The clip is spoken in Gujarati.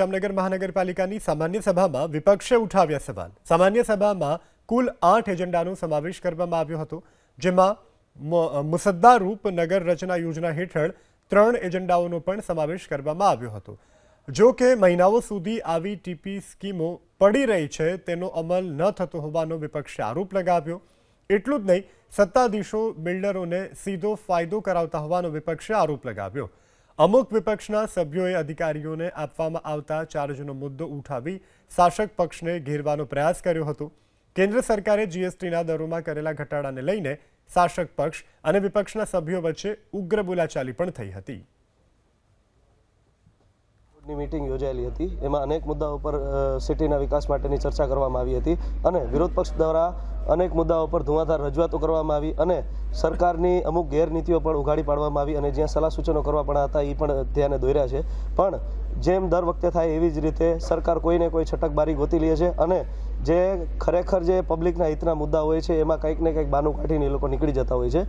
જામનગર મહાનગરપાલિકાની સામાન્ય સભામાં વિપક્ષે ઉઠાવ્યા સવાલ. સામાન્ય સભામાં કુલ આઠ એજન્ડાનો સમાવેશ કરવામાં આવ્યો હતો, જેમાં મુસદ્દારૂપ નગર રચના યોજના હેઠળ ત્રણ એજન્ડાઓનો પણ સમાવેશ કરવામાં આવ્યો હતો. જો કે મહિનાઓ સુધી આવી ટીપી સ્કીમો પડી રહી છે, તેનો અમલ ન થતો હોવાનો વિપક્ષે આરોપ લગાવ્યો. એટલું જ નહીં, સત્તાધીશો બિલ્ડરોને સીધો ફાયદો કરાવતા હોવાનો વિપક્ષે આરોપ લગાવ્યો. અમુક વિપક્ષના સભ્યોએ અધિકારીઓને આપવામાં આવતા ચાર્જનો મુદ્દો ઉઠાવી શાસક પક્ષને ઘેરવાનો પ્રયાસ કર્યો હતો. કેન્દ્ર સરકારે જીએસટીના દરોમાં કરેલા ઘટાડાને લઈને શાસક પક્ષ અને વિપક્ષના સભ્યો વચ્ચે ઉગ્ર બોલાચાલી પણ થઈ હતી. બોર્ડની મીટિંગ યોજાયેલી હતી. એમાં અનેક મુદ્દાઓ પર સિટીના વિકાસ માટેની ચર્ચા કરવામાં આવી હતી અને વિરોધ પક્ષ દ્વારા અનેક મુદ્દાઓ પર ધુઆધાર રજૂઆતો કરવામાં આવી અને સરકારની અમુક ગેરનીતિઓ પણ ઉઘાડી પાડવામાં આવી અને જ્યાં સલાહ સૂચનો કરવા પણ હતા એ પણ ધ્યાને દોર્યા છે. પણ જેમ દર વખતે થાય એવી જ રીતે સરકાર કોઈને કોઈ છટકબારી ગોતી લે છે અને જે ખરેખર જે પબ્લિકના હિતના મુદ્દા હોય છે, એમાં કંઈક ને કંઈક બાનું કાઢીને એ લોકો નીકળી જતા હોય છે.